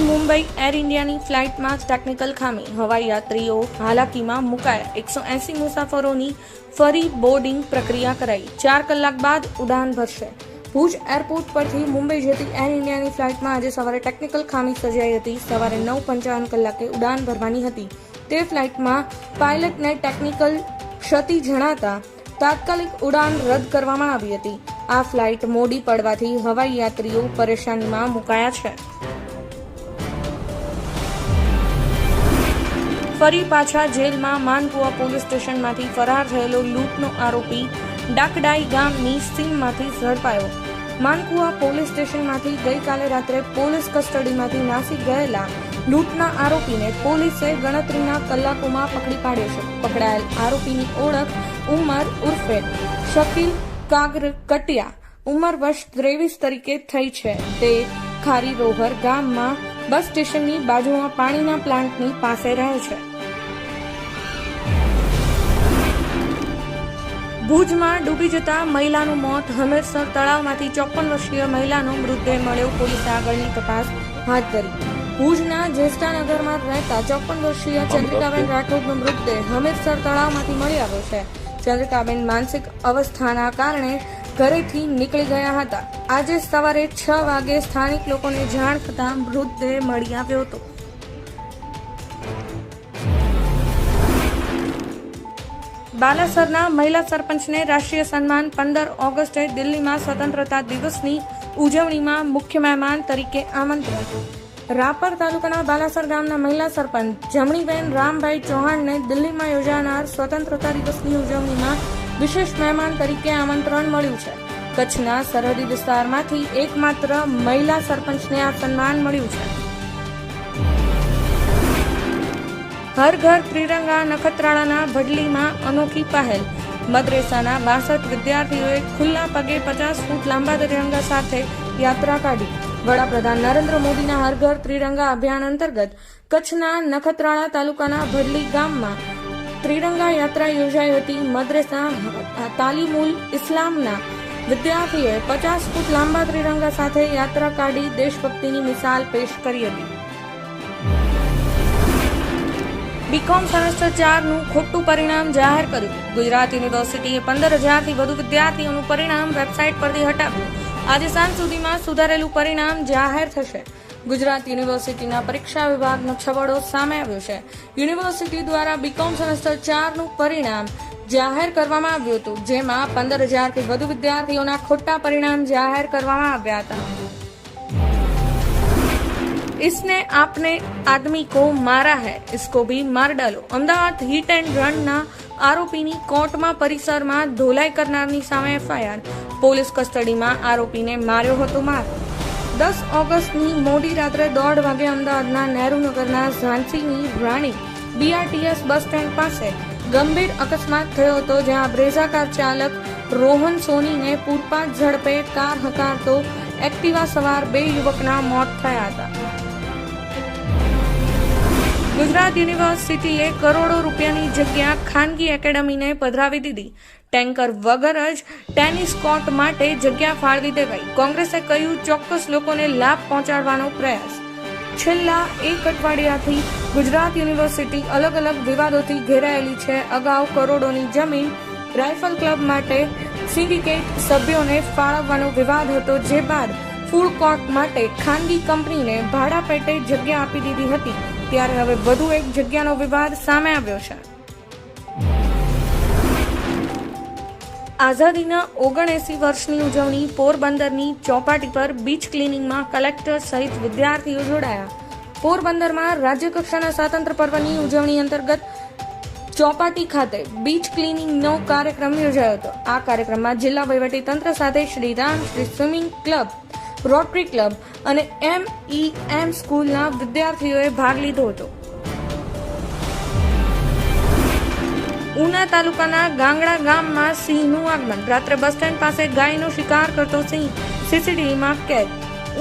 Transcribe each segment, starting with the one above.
Mumbai air ઇન્ડિયાની ફ્લાઇટમાં technical ખામી. હવાઈ યાત્રીઓ હાલાકીમાં મુકાયા. એકસો એસી મુસાફરોની ફરી બોર્ડિંગ પ્રક્રિયા કરાઈ. ચાર કલાક બાદ ઉડાન ભરશે. ભુજ એરપોર્ટ પરથી મુંબઈ જતી એર ઇન્ડિયાની ફ્લાઇટમાં આજે સવારે ટેકનિકલ ખામી સર્જાઈ હતી. સવારે નવ પંચાવન કલાકે ઉડાન ભરવાની હતી. તે ફ્લાઇટમાં પાયલટને ટેકનિકલ ક્ષતિ જણાતા તાત્કાલિક ઉડાન રદ કરવામાં આવી હતી. આ ફ્લાઇટ મોડી પડવાથી હવાઈ યાત્રીઓ પરેશાનીમાં મુકાયા છે. ફરી પાછા જેલમાં માનકુવા પોલીસ સ્ટેશનમાંથી ફરાર થયેલો લૂંટનો આરોપી ડાકડાઈ ગામની સીમમાંથી ઝડપાયો. માનકુવા પોલીસ સ્ટેશનમાંથી ગઈકાલે રાત્રે પોલીસ કસ્ટડીમાંથી નાસી ગયેલા લૂંટના આરોપીને પોલીસે ગણતરીના કલાકોમાં પકડી પાડ્યો છે. પકડાયેલ આરોપીની ઓળખ ઉમર ઉર્ફે શકીલ કાગર કટિયા ઉંમર વર્ષ ત્રેવીસ તરીકે થઈ છે. તે ખારી રોહર ગામમાં બસ સ્ટેશનની બાજુમાં પાણીના પ્લાન્ટની પાસે રહે છે. ભુજમાં ડૂબી જતા મહિલાનું મોત હમીરસર તળાવમાંથી ચોપન વર્ષીય મહિલાનો મૃતદેહ મળ્યો. પોલીસે આગળની તપાસ હાથ ધરી. ભુજના જ્યેષ્ઠાનગરમાં રહેતા ચોપન વર્ષીય ચંદ્રિકાબેન રાઠોડનો મૃતદેહ હમીરસર તળાવમાંથી મળી આવ્યો છે. ચંદ્રિકાબેન માનસિક અવસ્થાના કારણે ઘરેથી નીકળી ગયા હતા. આજે સવારે છ વાગે સ્થાનિક લોકોને જાણ થતાં મૃતદેહ મળી આવ્યો હતો. બાલાસરના મહિલા સરપંચને રાષ્ટ્રીય સન્માન પંદર ઓગસ્ટે દિલ્હીમાં સ્વતંત્રતા દિવસની ઉજવણીમાં મુખ્ય મહેમાન તરીકે આમંત્રણ. રાપર તાલુકાના બાલાસર ગામના મહિલા સરપંચ જમણીબેન રામભાઈ ચૌહાણને દિલ્હીમાં યોજાનાર સ્વતંત્રતા દિવસની ઉજવણીમાં વિશેષ મહેમાન તરીકે આમંત્રણ મળ્યું છે. કચ્છના સરહદી વિસ્તારમાંથી એકમાત્ર મહિલા સરપંચને આ સન્માન મળ્યું છે. હર ઘર ત્રિરંગા નખત્રાળાના ભડલીમાં અનોખી પહેલ. મદ્રેસાના બાસઠ વિદ્યાર્થીઓએ ખુલ્લા પગે પચાસ ફૂટ લાંબા ત્રિરંગા સાથે યાત્રા કાઢી. વડાપ્રધાન નરેન્દ્ર મોદીના હર ઘર ત્રિરંગા અભિયાન અંતર્ગત કચ્છના નખત્રાણા તાલુકાના ભડલી ગામમાં ત્રિરંગા યાત્રા યોજાઈ હતી. મદ્રેસા તાલીમુલ ઇસ્લામના વિદ્યાર્થીઓએ પચાસ ફૂટ લાંબા ત્રિરંગા સાથે યાત્રા કાઢી દેશભક્તિની મિસાલ પેશ કરી હતી. બીકોમ સેમેસ્ટર ચારનું ખોટું પરિણામ જાહેર કર્યું. ગુજરાત યુનિવર્સિટીએ પંદર હજારથી વધુ વિદ્યાર્થીઓનું પરિણામ વેબસાઇટ પરથી હટાવ્યું. આજે સાંજ સુધીમાં સુધારેલું પરિણામ જાહેર થશે. ગુજરાત યુનિવર્સિટીના પરીક્ષા વિભાગનો છબડો સામે આવ્યો છે. યુનિવર્સિટી દ્વારા બીકોમ સેમેસ્ટર ચારનું પરિણામ જાહેર કરવામાં આવ્યું હતું, જેમાં પંદર હજારથી વધુ વિદ્યાર્થીઓના ખોટા પરિણામ જાહેર કરવામાં આવ્યા હતા. इसने आपने आदमी को मारा है इसको भी मार डालो અમદાવાદ હિટ એન્ડ રનના આરોપીની કોર્ટમાં પરિસરમાં ધોલાઈ કરનારની સામે એફઆઈઆર પોલીસ કસ્ટડીમાં આરોપીને માર્યો હતો માર દસ ઓગસ્ટની મોડી રાત્રે દોઢ વાગે અમદાવાદના નહેરુનગરના ઝાંસીની રાણી બીઆરટીએસ બસ સ્ટેન્ડ પાસે ગંભીર અકસ્માત થયો હતો જ્યાં બ્રેઝા કાર ચાલક રોહન સોનીને પૂરપાટ ઝડપે કાર હકારતો એક્ટિવા સવાર બે યુવકના મોત થયા હતા ગુજરાત યુનિવર્સિટીએ કરોડો રૂપિયાની જગ્યા ખાનગી એકેડમીને પધરાવી દીધી. ટેન્કર વગર જ ટેનિસ કોર્ટ માટે જગ્યા ફાળવી દેવાઈ. કોંગ્રેસે કહ્યું, ચોક્કસ લોકોને લાભ પહોંચાડવાનો પ્રયાસ. છેલ્લા એક અઠવાડિયાથી ગુજરાત યુનિવર્સિટી અલગ અલગ વિવાદોથી ઘેરાયેલી છે. અગાઉ કરોડોની જમીન રાઇફલ ક્લબ માટે સિન્ડિકેટ સભ્યોને ફાળવવાનો વિવાદ હતો. જે બાદ ફૂડ કોર્ટ માટે ખાનગી કંપનીને ભાડા પેટે જગ્યા આપી દીધી હતી. ત્યારે હવે વધુ એક જગ્યાનો વિવાદ સામે આવ્યો છે. આઝાદીના ઓગણએસી વર્ષની ઉજવણી પોરબંદરની ચોપાટી પર બીચ ક્લિનિંગમાં કલેક્ટર સહિત વિદ્યાર્થીઓ જોડાયા. પોરબંદરમાં રાજ્યકક્ષાના સ્વાતંત્ર્ય પર્વની ઉજવણી અંતર્ગત ચોપાટી ખાતે બીચ ક્લિનિંગનો કાર્યક્રમ યોજાયો હતો. આ કાર્યક્રમમાં જિલ્લા વહીવટી તંત્ર સાથે Shriram Shri swimming club rotary club અને એમ ઈ એમ સ્કૂલના વિદ્યાર્થીઓએ ભાગ લીધો હતો. ઉના તાલુકાના ગાંગડા ગામમાં સિંહનું આગમન. રાત્રે બસ સ્ટેન્ડ પાસે ગાયનો શિકાર કરતો સિંહ સીસીટીવીમાં કેદ.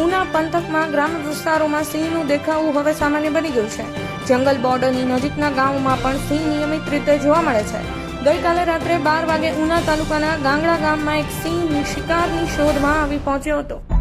ઉના પંથકમાં ગ્રામ્ય વિસ્તારોમાં સિંહનું દેખાવું હવે સામાન્ય બની ગયું છે. જંગલ બોર્ડરની નજીકના ગામોમાં પણ સિંહ નિયમિત રીતે જોવા મળે છે. ગઈકાલે રાત્રે બાર વાગે ઉના તાલુકાના ગાંગડા ગામમાં એક સિંહ શિકારની શોધમાં આવી પહોંચ્યો હતો.